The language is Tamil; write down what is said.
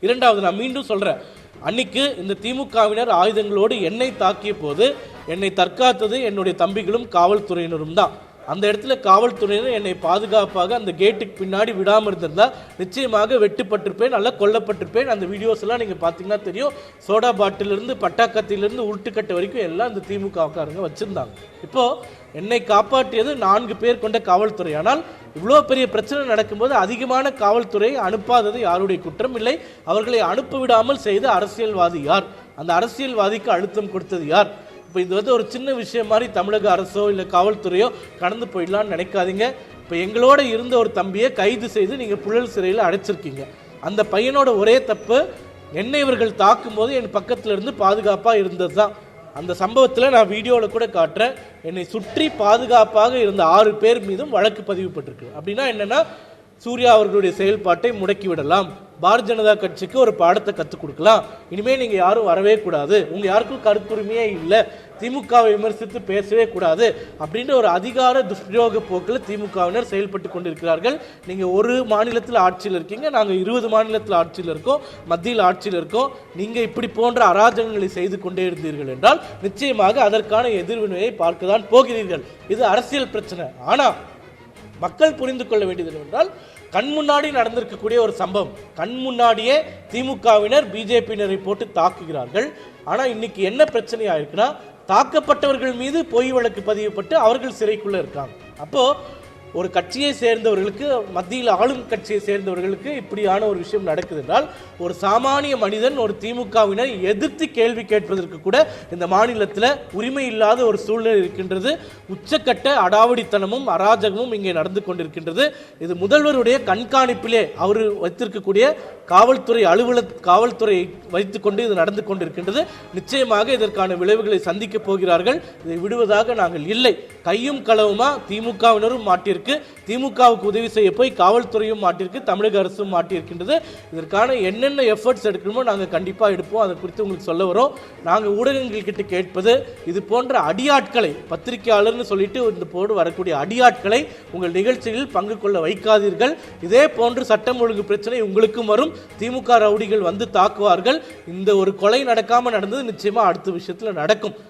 இரண்டாவது நான் மீண்டும் சொல்கிறேன் அன்னைக்கு இந்த திமுகவினர் ஆயுதங்களோடு என்னை தாக்கிய போது என்னை தற்காத்தது என்னுடைய தம்பிகளும் காவல்துறையினரும் தான். அந்த இடத்துல காவல்துறையினர் என்னை பாதுகாப்பாக அந்த கேட்டுக்கு பின்னாடி விடாமல் இருந்திருந்தால் நிச்சயமாக வெட்டுப்பட்டிருப்பேன் நல்லா கொல்லப்பட்டிருப்பேன். அந்த வீடியோஸ் எல்லாம் நீங்கள் பார்த்தீங்கன்னா தெரியும். சோடா பாட்டிலிருந்து பட்டாக்கத்திலிருந்து உருட்டுக்கட்டை வரைக்கும் எல்லாம் அந்த திமுகக்காரங்க வச்சுருந்தாங்க. இப்போது என்னை காப்பாற்றியது நான்கு பேர் கொண்ட காவல்துறை. ஆனால் இவ்வளோ பெரிய பிரச்சனை நடக்கும்போது அதிகமான காவல்துறை அனுப்பாதது யாருடைய குற்றம் இல்லை. அவர்களை அனுப்ப விடாமல் செய்த அரசியல்வாதி யார்? அந்த அரசியல்வாதிக்கு அழுத்தம் கொடுத்தது யார்? இப்போ இது வந்து ஒரு சின்ன விஷயம் மாதிரி தமிழக அரசோ இல்லை காவல்துறையோ கடந்து போயிடலான்னு நினைக்காதீங்க. இப்போ எங்களோட இருந்த ஒரு தம்பியை கைது செய்து நீங்கள் புழல் சிறையில் அடைச்சிருக்கீங்க. அந்த பையனோட ஒரே தப்பு என்னை இவர்கள் தாக்கும்போது என் பக்கத்தில் இருந்து பாதுகாப்பாக இருந்தது தான் அந்த சம்பவத்தில் நான் வீடியோவில் கூட காட்டுறேன். என்னை சுற்றி பாதுகாப்பாக இருந்த ஆறு பேர் மீதும் வழக்கு பதிவுப்பட்டிருக்கு அப்படின்னா என்னென்னா சூர்யா அவர்களுடைய செயல்பாட்டை முடக்கி விடலாம் பாரதிய ஜனதா கட்சிக்கு ஒரு பாடத்தை கற்றுக் கொடுக்கலாம். இனிமேல் நீங்கள் யாரும் வரவே கூடாது. உங்கள் யாருக்கும் கருத்துரிமையே இல்லை. திமுகவை விமர்சித்து பேசவே கூடாது. அப்படின்ற ஒரு அதிகார துஷ்பிரயோக போக்கில் திமுகவினர் செயல்பட்டு கொண்டிருக்கிறார்கள். நீங்கள் ஒரு மாநிலத்தில் ஆட்சியில் இருக்கீங்க. நாங்கள் இருபது மாநிலத்தில் ஆட்சியில் இருக்கோம். மத்தியில் ஆட்சியில் இருக்கோம். நீங்கள் இப்படி போன்ற அராஜகங்களை செய்து கொண்டே இருந்தீர்கள் என்றால் நிச்சயமாக அதற்கான எதிர்வினையை பார்க்க தான் போகிறீர்கள். இது அரசியல் பிரச்சனை. ஆனால் மக்கள் புரிந்து கொள்ள வேண்டியது என்னவென்றால் கண் முன்னாடி நடந்திருக்கக்கூடிய ஒரு சம்பவம். கண் முன்னாடியே திமுகவினர் பிஜேபியினரை போட்டு தாக்குகிறார்கள். ஆனால் இன்னைக்கு என்ன பிரச்சனையாக இருக்குன்னா தாக்கப்பட்டவர்கள் மீது பொய் வழக்கு பதிவுப்பட்டு அவர்கள் சிறைக்குள்ள இருக்காங்க. அப்போ ஒரு கட்சியை சேர்ந்தவர்களுக்கு மத்தியில் ஆளும் கட்சியை சேர்ந்தவர்களுக்கு இப்படியான ஒரு விஷயம் நடக்குது என்றால் ஒரு சாமானிய மனிதன் ஒரு திமுகவினர் எதிர்த்து கேள்வி கேட்பதற்கு கூட இந்த மாநிலத்தில் உரிமை இல்லாத ஒரு சூழ்நிலை இருக்கின்றது. உச்சக்கட்ட அடாவடித்தனமும் அராஜகமும் இங்கே நடந்து கொண்டிருக்கின்றது. இது முதல்வருடைய கண்காணிப்பிலே அவர் வைத்திருக்கக்கூடிய காவல்துறை அலுவலக காவல்துறை வைத்துக்கொண்டு இது நடந்து கொண்டிருக்கின்றது. நிச்சயமாக இதற்கான விளைவுகளை சந்திக்கப் போகிறார்கள். இதை விடுவதாக நாங்கள் இல்லை. கையும் களவுமா திமுகவினரும் மாட்டிருக்கு திமுகவுக்கு உதவி செய்ய போய் காவல்துறையும் மாட்டிருக்கு தமிழக அரசும் மாட்டியிருக்கின்றது. இதற்கான என்னென்ன எஃபர்ட்ஸ் எடுக்கணுமோ நாங்கள் கண்டிப்பாக எடுப்போம். அதை குறித்து உங்களுக்கு சொல்ல வரோம். நாங்கள் ஊடகங்கள் கிட்ட கேட்பது இது போன்ற அடியாட்களை பத்திரிகையாளர்னு சொல்லிட்டு இந்த போடு வரக்கூடிய அடியாட்களை உங்கள் நிகழ்ச்சியில் பங்கு கொள்ள வைக்காதீர்கள். இதே போன்று சட்டம் ஒழுங்கு பிரச்சனை உங்களுக்கும் வரும். திமுக ரவுடிகள் வந்து தாக்குவார்கள். இந்த ஒரு கொலை நடக்காமல் நடந்தது நிச்சயமா அடுத்த விஷயத்தில் நடக்கும்.